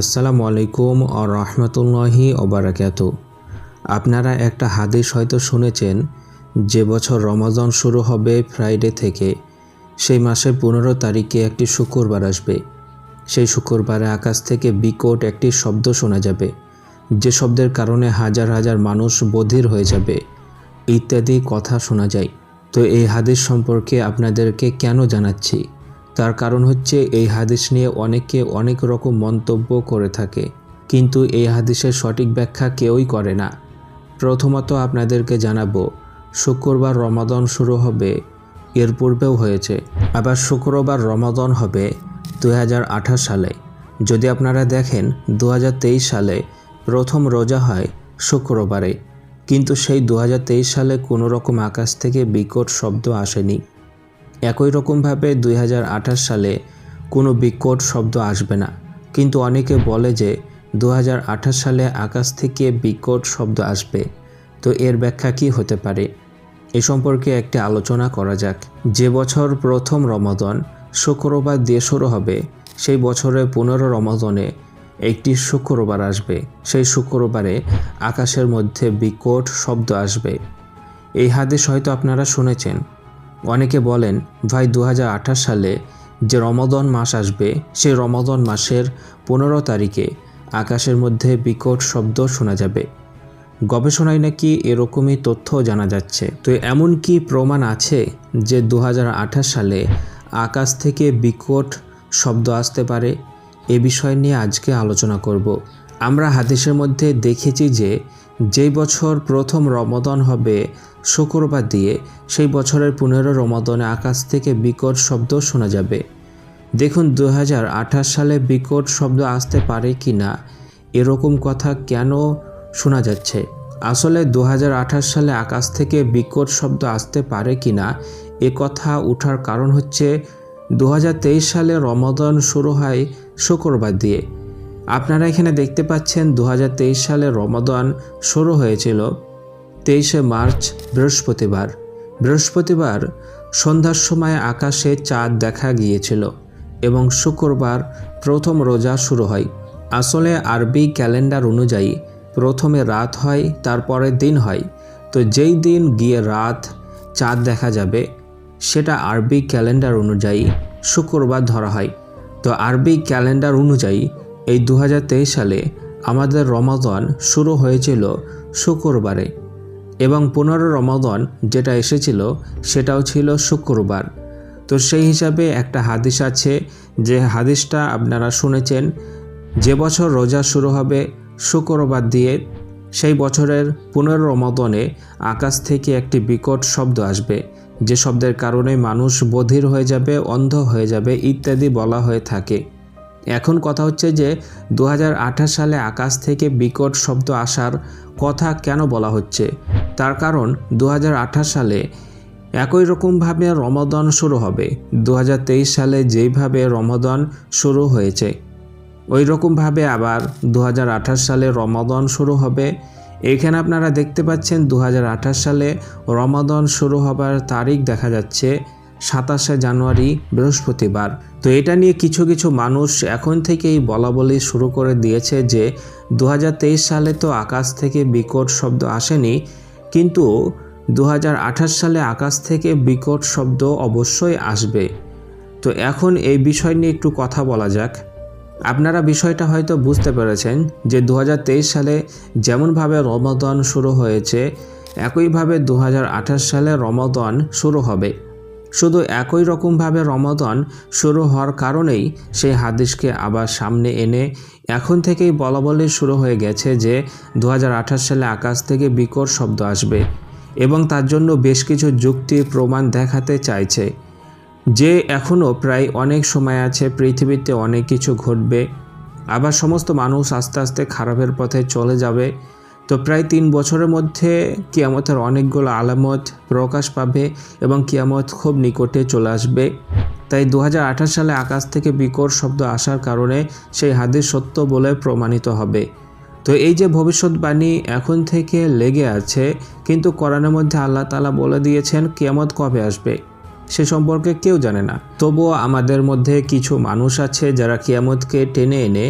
আসসালামু আলাইকুম ও রহমতুল্লাহি ওবরাকাত আপনারা একটা হাদিস হয়তো শুনেছেন, যে বছর রমাজান শুরু হবে ফ্রাইডে থেকে, সেই মাসের পনেরো তারিখে একটি শুক্রবার আসবে। সেই শুক্রবারে আকাশ থেকে বিকট একটি শব্দ শোনা যাবে, যে শব্দের কারণে হাজার হাজার মানুষ বধির হয়ে যাবে, ইত্যাদি কথা শোনা যায়। তো এই হাদিস সম্পর্কে আপনাদেরকে কেন জানাচ্ছি? তার কারণ হচ্ছে এই হাদিস নিয়ে অনেকে অনেক রকম মন্তব্য করে থাকে। কিন্তু এই হাদিসের সঠিক ব্যাখ্যা কেউই করে না। প্রথমত আপনাদেরকে জানাব, শুক্রবার রমাদন শুরু হবে, এর পূর্বেও হয়েছে। আবার শুক্রবার রমাদন হবে দু হাজার আঠাশ সালে। যদি আপনারা দেখেন দু হাজার তেইশ সালে প্রথম রোজা হয় শুক্রবারে। কিন্তু সেই দু হাজার তেইশ সালে কোনো রকম আকাশ থেকে বিকট শব্দ আসেনি। একই রকমভাবে দু হাজার আঠাশ সালে কোনো বিকট শব্দ আসবে না। কিন্তু অনেকে বলে যে দু হাজার আঠাশ সালে আকাশ থেকে বিকট শব্দ আসবে। তো এর ব্যাখ্যা কি হতে পারে? এ সম্পর্কে একটি আলোচনা করা যাক। যে বছর প্রথম রমাদন শুক্রবার দিয়ে শুরু হবে, সেই বছরের পনেরো রমাদনে একটি শুক্রবার আসবে। সেই শুক্রবারে আকাশের মধ্যে বিকট শব্দ আসবে। এই হাদিস হয়তো আপনারা শুনেছেন। অনেকে বলেন, ভাই দু হাজার আঠাশ সালে যে রমাদন মাস আসবে সেই রমাদন মাসের পনেরো তারিখে আকাশের মধ্যে বিকট শব্দ শোনা যাবে। গবেষণায় নাকি এরকমই তথ্য জানা যাচ্ছে। তো এমন কি প্রমাণ আছে যে দু হাজার আঠাশ সালে আকাশ থেকে বিকট শব্দ আসতে পারে? এ বিষয় নিয়ে আজকে আলোচনা করব। আমরা হাদিসের মধ্যে দেখেছি যে যেই বছর প্রথম রমদন হবে, শুক্রবার দিয়ে সেই বছরের পনেরো রমাদনে আকাশ থেকে বিকট শব্দ শোনা যাবে। দেখুন দু হাজার আঠাশ সালে বিকট শব্দ আসতে পারে কি না এরকম কথা কেন শোনা যাচ্ছে? আসলে দু হাজার আঠাশ সালে আকাশ থেকে বিকট শব্দ আসতে পারে কি না এ কথা উঠার কারণ হচ্ছে দু হাজার তেইশ সালে রমাদন শুরু হয় শুক্রবার দিয়ে। আপনারা এখানে দেখতে পাচ্ছেন দু হাজার তেইশ সালে রমাদন শুরু হয়েছিল তেইশে মার্চ, বৃহস্পতিবার। বৃহস্পতিবার সন্ধ্যার সময় আকাশে চাঁদ দেখা গিয়েছিল এবং শুক্রবার প্রথম রোজা শুরু হয়। আসলে আরবি ক্যালেন্ডার অনুযায়ী প্রথমে রাত হয়, তারপরে দিন হয়। তো যেই দিন গিয়ে রাত চাঁদ দেখা যাবে, সেটা আরবি ক্যালেন্ডার অনুযায়ী শুক্রবার ধরা হয়। তো আরবি ক্যালেন্ডার অনুযায়ী এই দু হাজার তেইশ সালে আমাদের রমাদন শুরু হয়েছিল শুক্রবারে এবং পনেরো রমাদন যেটা এসেছিল সেটাও ছিল শুক্রবার। তো সেই হিসাবে একটা হাদিস আছে যে হাদিসটা আপনারা শুনেছেন, যে বছর রোজা শুরু হবে শুক্রবার দিয়ে, সেই বছরের পনেরো রমাদনে আকাশ থেকে একটি বিকট শব্দ আসবে, যে শব্দের কারণে মানুষ বধির হয়ে যাবে, অন্ধ হয়ে যাবে ইত্যাদি বলা হয়ে থাকে। এখন কথা হচ্ছে যে দু হাজার আঠাশ সালে আকাশ থেকে বিকট শব্দ আসার কথা কেন বলা হচ্ছে? তার কারণ দু হাজার আঠাশ সালে একই রকমভাবে রমাদন শুরু হবে। দু হাজার তেইশ সালে যেইভাবে রমাদন শুরু হয়েছে, ওই রকমভাবে আবার দু হাজার আঠাশ সালে রমাদন শুরু হবে। এখানে আপনারা দেখতে পাচ্ছেন দু হাজার আঠাশ সালে রমাদন শুরু হবার তারিখ দেখা যাচ্ছে। সাতাশে জানুয়ারি, বৃহস্পতিবার। তো এটা নিয়ে কিছু কিছু মানুষ এখন থেকেই বলা বলি শুরু করে দিয়েছে যে দু হাজার তেইশ সালে তো আকাশ থেকে বিকট শব্দ আসেনি, কিন্তু দু হাজার আঠাশ সালে আকাশ থেকে বিকট শব্দ অবশ্যই আসবে। তো এখন এই বিষয় নিয়ে একটু কথা বলা যাক। আপনারা বিষয়টা হয়তো বুঝতে পেরেছেন যে দু হাজার তেইশ সালে যেমনভাবে রমাদন শুরু হয়েছে, একইভাবে দু হাজার আঠাশ সালে রমাদন শুরু হবে। শুধু একই রকমভাবে রমাদন শুরু হওয়ার কারণেই সেই হাদিসকে আবার সামনে এনে এখন থেকেই বলা বলে শুরু হয়ে গেছে যে দু হাজার আঠাশ সালে আকাশ থেকে বিকট শব্দ আসবে এবং তার জন্য বেশ কিছু যুক্তি প্রমাণ দেখাতে চাইছে। যে এখনও প্রায় অনেক সময় আছে, পৃথিবীতে অনেক কিছু ঘটবে, আবার সমস্ত মানুষ আস্তে আস্তে খারাপের পথে চলে যাবে তো প্রায় তিন বছরের মধ্যে কিয়ামতের অনেকগুলো আলামত প্রকাশ পাবে এবং কিয়ামত খুব নিকটে চলে আসবে। তাই দু হাজার আঠাশ সালে আকাশ থেকে বিকট শব্দ আসার কারণে সেই হাদিস সত্য বলে প্রমাণিত হবে। তো এই যে ভবিষ্যৎবাণী এখন থেকে লেগে আছে, কিন্তু কোরআনের মধ্যে আল্লাহ তালা বলে দিয়েছেন কিয়ামত কবে আসবে, সে সম্পর্কে কেউ জানে না। তবুও আমাদের মধ্যে কিছু মানুষ আছে যারা কিয়ামতকে টেনে এনে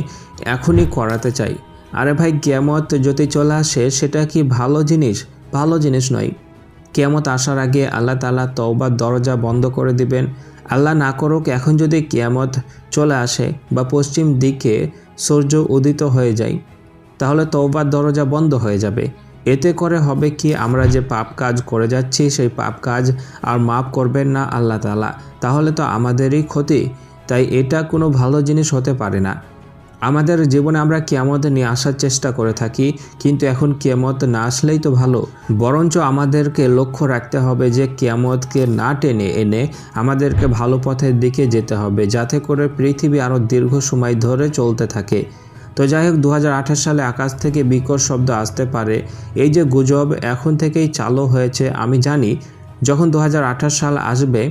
এখনই করাতে চাই আরে ভাই কিয়ামত যদি চলে আসে, সেটা কি ভালো জিনিস? ভালো জিনিস নয়। কিয়ামত আসার আগে আল্লাহ তালা তওবার দরজা বন্ধ করে দিবেন। আল্লাহ না করুক, এখন যদি কিয়ামত চলে আসে বা পশ্চিম দিকে সূর্য উদিত হয়ে যায়, তাহলে তওবার দরজা বন্ধ হয়ে যাবে। এতে করে হবে কি, আমরা যে পাপ কাজ করে যাচ্ছি, সেই পাপ কাজ আর মাফ করবেন না আল্লাহ তালা তাহলে তো আমাদেরই ক্ষতি। তাই এটা কোনো ভালো জিনিস হতে পারে না। আমাদের জীবনে আমরা কেয়ামত নিয়ে আসার চেষ্টা করে থাকি, কিন্তু এখন কেয়ামত না আসলেই তো ভালো। বরঞ্চ আমাদেরকে লক্ষ্য রাখতে হবে যে কেয়ামতকে না টেনে এনে আমাদেরকে ভালো পথের দিকে যেতে হবে, যাতে করে পৃথিবী আরও দীর্ঘ সময় ধরে চলতে থাকে। তো যাই হোক দু হাজার আঠাশ সালে আকাশ থেকে বিকট শব্দ আসতে পারে। এই যে গুজব এখন থেকেই চালু হয়েছে, আমি জানি। যখন দু হাজার আঠাশ সাল আসবে,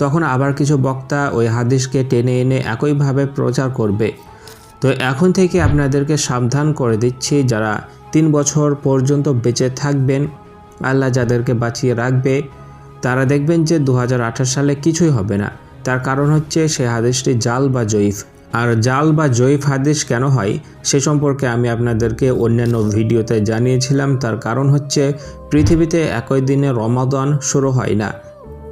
তখন আবার কিছু বক্তা ওই হাদিসকে টেনে এনে একইভাবে প্রচার করবে। তো এখন থেকে আপনাদেরকে সাবধান করে দিচ্ছি যারা তিন বছর পর্যন্ত বেঁচে থাকবেন, আল্লাহ যাদেরকে বাঁচিয়ে রাখবে, তারা দেখবেন যে দু হাজার আঠাশ সালে কিছুই হবে না। তার কারণ হচ্ছে সে হাদিসটি জাল বা জয়ীফ। আর জাল বা জয়ীফ হাদিস কেন হয়, সে সম্পর্কে আমি আপনাদেরকে অন্যান্য ভিডিওতে জানিয়েছিলাম। তার কারণ হচ্ছে পৃথিবীতে একই দিনে রমাদান শুরু হয় না।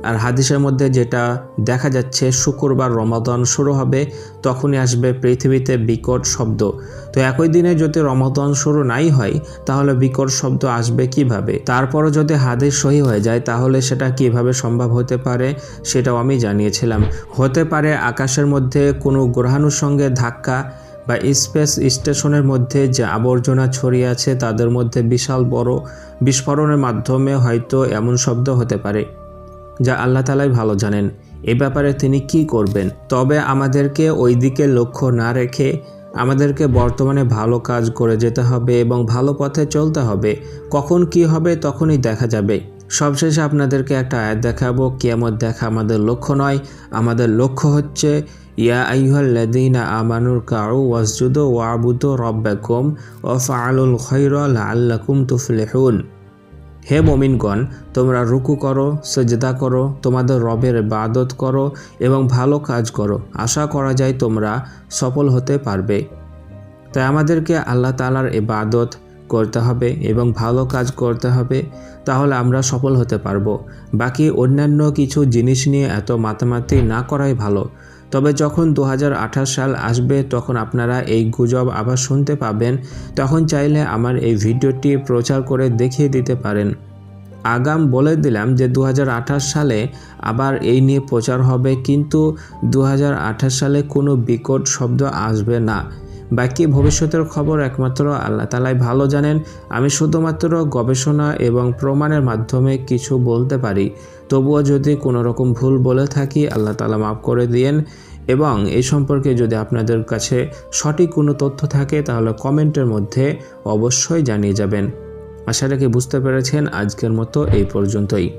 আর হাদিসের মধ্যে যেটা দেখা যাচ্ছে, শুক্রবার রমাদান শুরু হবে, তখনই আসবে পৃথিবীতে বিকট শব্দ। তো একই দিনে যদি রমাদান শুরু নাই হয়, তাহলে বিকট শব্দ আসবে কীভাবে? তারপরও যদি হাদিস সহি হয়ে যায়, তাহলে সেটা কীভাবে সম্ভব হতে পারে, সেটাও আমি জানিয়েছিলাম। হতে পারে আকাশের মধ্যে কোনো গ্রহাণুর সঙ্গে ধাক্কা বা স্পেস স্টেশনের মধ্যে যে আবর্জনা ছড়িয়ে আছে, তাদের মধ্যে বিশাল বড় বিস্ফোরণের মাধ্যমে হয়তো এমন শব্দ হতে পারে। যা আল্লাহ তালাই ভালো জানেন। এ ব্যাপারে তিনি কি করবেন? তবে আমাদেরকে ওই দিকে লক্ষ্য না রেখে আমাদেরকে বর্তমানে ভালো কাজ করে যেতে হবে এবং ভালো পথে চলতে হবে। কখন কি হবে তখনই দেখা যাবে। সবশেষে আপনাদেরকে একটা আয়াত দেখাবো। কিয়ামত দেখা আমাদের লক্ষ্য নয়। আমাদের লক্ষ্য হচ্ছে, ইয়া আইহাল্লাদিনা আমানুর কাউ ওয়াসজুদ ওয়াবুদ রব্বাকুম ও ফাআলুল খৈর লাল্লাকুম তুফলেহুন। হে মমিনগণ, তোমরা রুকু করো, সেজদা করো, তোমাদের রবের বাদত করো এবং ভালো কাজ করো। আশা করা যায় তোমরা সফল হতে পারবে। তাই আমাদেরকে আল্লাহ তালার এবাদত করতে হবে এবং ভালো কাজ করতে হবে, তাহলে আমরা সফল হতে পারব। বাকি অন্যান্য কিছু জিনিস নিয়ে এত মাতামাতি না করাই ভালো। তবে যখন দু হাজার আঠাশ সাল আসবে তখন আপনারা এই গুজব আবার শুনতে পাবেন। তখন চাইলে আমার এই ভিডিওটি প্রচার করে দেখিয়ে দিতে পারেন। আগাম বলে দিলাম যে দু হাজার আঠাশ সালে আবার এই নিয়ে প্রচার হবে, কিন্তু দু হাজার আঠাশ সালে কোনো বিকট শব্দ আসবে না। বাকি ভবিষ্যতের খবর একমাত্র আল্লাহ তালাই ভালো জানেন। আমি শুধুমাত্র গবেষণা এবং প্রমাণের মাধ্যমে কিছু বলতে পারি। তবুও যদি কোনো রকম ভুল বলে থাকি, আল্লাহ তালা মাফ করে দিয়েন। এবং এই সম্পর্কে যদি আপনাদের কাছে সঠিক কোনো তথ্য থাকে, তাহলে কমেন্টের মধ্যে অবশ্যই জানিয়ে যাবেন। আশা রাখি বুঝতে পেরেছেন। আজকের মতো এই পর্যন্তই।